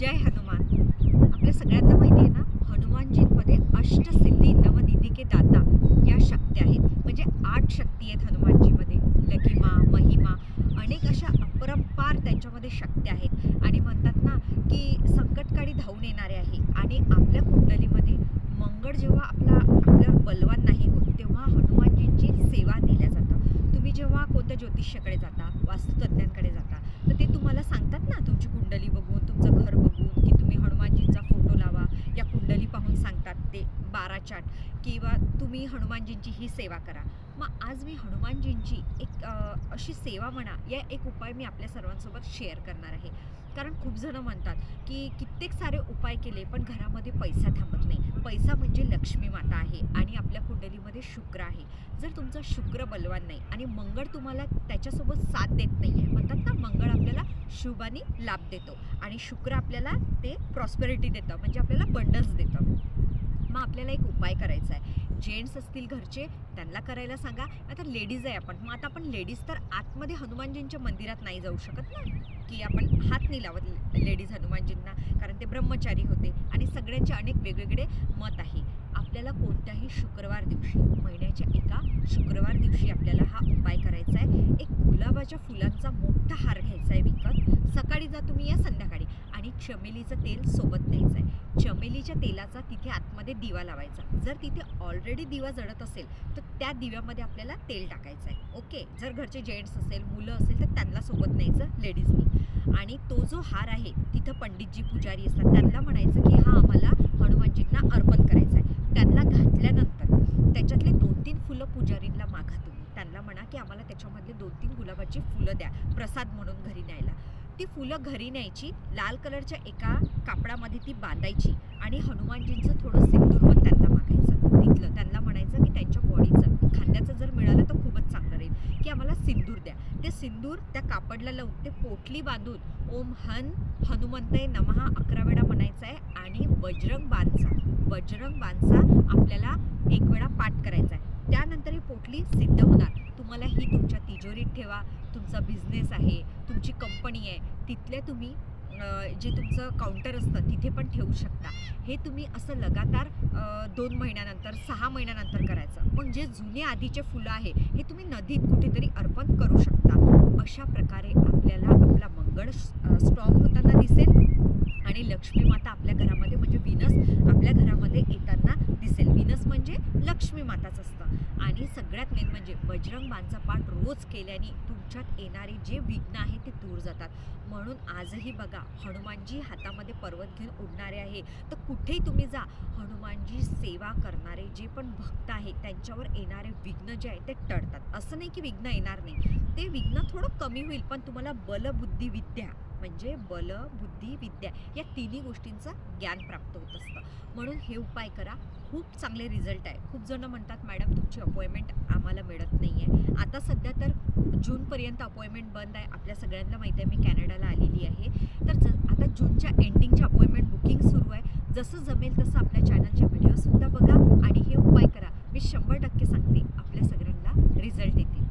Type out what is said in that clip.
जय हनुमान. आपल्या सगळ्यांना माहिती आहे ना हनुमानजींमध्ये अष्टसिद्धी नवनिधिके दाता या शक्ती आहेत. म्हणजे आठ शक्ती आहेत हनुमानजीमध्ये. लघिमा महिमा अनेक अशा अपरंपार त्यांच्यामध्ये शक्ती आहेत. आणि म्हणतात ना की संकटकाळी धावून येणारे आहे. आणि आपल्या कुंडलीमध्ये मंगळ जेव्हा आपला आपल्यावर बलवान नाही होत तेव्हा हनुमानजींची सेवा दिल्या जेव्हा कोणत्या ज्योतिष्याकडे जाता वास्तुतज्ञांकडे जाता तर ते तुम्हाला सांगतात ना तुमची कुंडली बघून तुमचं घर बघून की तुम्ही हनुमानजींचा फोटो लावा या कुंडली पाहून सांगतात ते बारा चाट किंवा तुम्ही हनुमानजींची ही सेवा करा. मग आज मी हनुमानजींची एक अशी सेवा म्हणा या एक उपाय मी आपल्या सर्वांसोबत शेअर करणार आहे. कारण खूप जण म्हणतात की कित्येक सारे उपाय केले पण घरामध्ये पैसा थांबत नाही. पैसा म्हणजे लक्ष्मी माता आहे आणि आपल्या कुंडलीमध्ये शुक्र आहे. जर तुमचा शुक्र बलवान नाही आणि मंगळ तुम्हाला त्याच्यासोबत साथ देत नाही आहे म्हणतात ना मंगळ आपल्याला शुभानी लाभ देतो आणि शुक्र आपल्याला ते प्रॉस्पेरिटी देतं म्हणजे आपल्याला बंडल्स देतं. मग आपल्याला एक उपाय करायचा आहे. जेंट्स असतील घरचे त्यांना करायला सांगा. आता लेडीज आहे आपण. मग आता आपण लेडीज तर आतमध्ये हनुमानजींच्या मंदिरात नाही जाऊ शकत ना. की आपण हात नाही लावत लेडीज हनुमानजींना. कारण ते ब्रह्मचारी होते. आणि सगळ्यांचे अनेक वेगवेगळे मत आहे. आपल्याला कोणत्याही शुक्रवार दिवशी महिन्याच्या एका शुक्रवार दिवशी आपल्याला हा उपाय करायचा आहे. एक गुलाबाच्या फुलांचा मोठा हार घ्यायचा आहे विकत. सकाळी जा तुम्ही या संध्याकाळी. आणि चमेलीचं तेल सोबत न्यायचं आहे चमेलीच्या तेलाचा तिथे आतमध्ये दिवा लावायचा. जर तिथे ऑलरेडी दिवा जळत असेल तर त्या दिव्यामध्ये आपल्याला तेल टाकायचं आहे ओके जर घरचे जेंट्स असेल मुलं असेल तर त्यांना सोबत न्यायचं लेडीजनी आणि तो जो हार आहे तिथं पंडितजी पुजारी असतात. त्यांना म्हणायचं की हा आम्हाला हनुमानजींना अर्पण करायचा आहे त्यांना घातल्यानंतर त्याच्यातले दोन तीन फुलं पुजारींना मागा तुम्ही. त्यांना म्हणा की आम्हाला त्याच्यामधले दोन तीन गुलाबाची फुलं द्या प्रसाद म्हणून घरी न्यायला. ती फुलं घरी न्यायची लाल कलरच्या एका कापडामध्ये ती बांधायची आणि हनुमानजींचं थोडं सिंदूर पण त्यांना मागायचं. तिथलं त्यांना म्हणायचं की त्यांच्या बॉडीचं खांद्याचं जर मिळालं तर खूपच चांगलं राहील. की आम्हाला सिंदूर द्या. ते सिंदूर त्या कापडला लावून ते पोटली बांधून ओम हन हनुमंतय नमहा अकरा वेळा म्हणायचं आहे आणि बजरंग बांधचा बजरंग बांधचा आपल्याला एक वेळा पाठ करायचा आहे त्यानंतर ही पोटली सिद्ध होणार. तुम्हाला ही तुमच्या तिजोरीत ठेवा. तुमचा बिझनेस आहे. तुमची कंपनी आहे तिथल्या तुम्ही जे तुमचं काउंटर असतं तिथे पण ठेवू शकता. हे तुम्ही असं लगातार दोन महिन्यानंतर सहा महिन्यानंतर करायचं. पण जे जुने आधीचे फुलं आहे हे तुम्ही नदीत कुठेतरी अर्पण करू शकता. अशा प्रकारे आपल्याला आपला मंगळ स्ट्रॉंग होताना दिसेल आणि लक्ष्मी माता आपल्या घरामध्ये म्हणजे विनस आपल्या घरामध्ये येताना दिसेल. विनस म्हणजे लक्ष्मी माताच असतं. आणि सगळ्यात मेन म्हणजे बजरंगबांचा पाठ रोज केल्याने तुमच्यात येणारे जे विघ्न आहे ते दूर जातात. म्हणून आजही बघा हनुमानजी हातामध्ये पर्वत घेऊन उडणारे आहे. तर कुठेही तुम्ही जा हनुमानजी सेवा करणारे जे पण भक्त आहेत त्यांच्यावर येणारे विघ्न जे आहे ते टळतात. असं नाही की विघ्न येणार नाही. ते विघ्न थोडं कमी होईल पण तुम्हाला बलबुद्धी विद्या म्हणजे बल बुद्धी विद्या या तिन्ही गोष्टींचं ज्ञान प्राप्त होत असतं. म्हणून हे उपाय करा. खूप चांगले रिझल्ट आहे. खूप जणं म्हणतात मॅडम तुमची अपॉइंटमेंट आम्हाला मिळत नाही आहे आता सध्या तर जूनपर्यंत अपॉइंटमेंट बंद आहे. आपल्या सगळ्यांना माहिती आहे मी कॅनडाला आलेली आहे. तर ज आता जूनच्या एंडिंगच्या अपॉइंटमेंट बुकिंग सुरू आहे. जसं जमेल तसं आपल्या चॅनलचे व्हिडिओसुद्धा बघा आणि हे उपाय करा. मी शंभर टक्के सांगते आपल्या सगळ्यांना रिझल्ट येतील.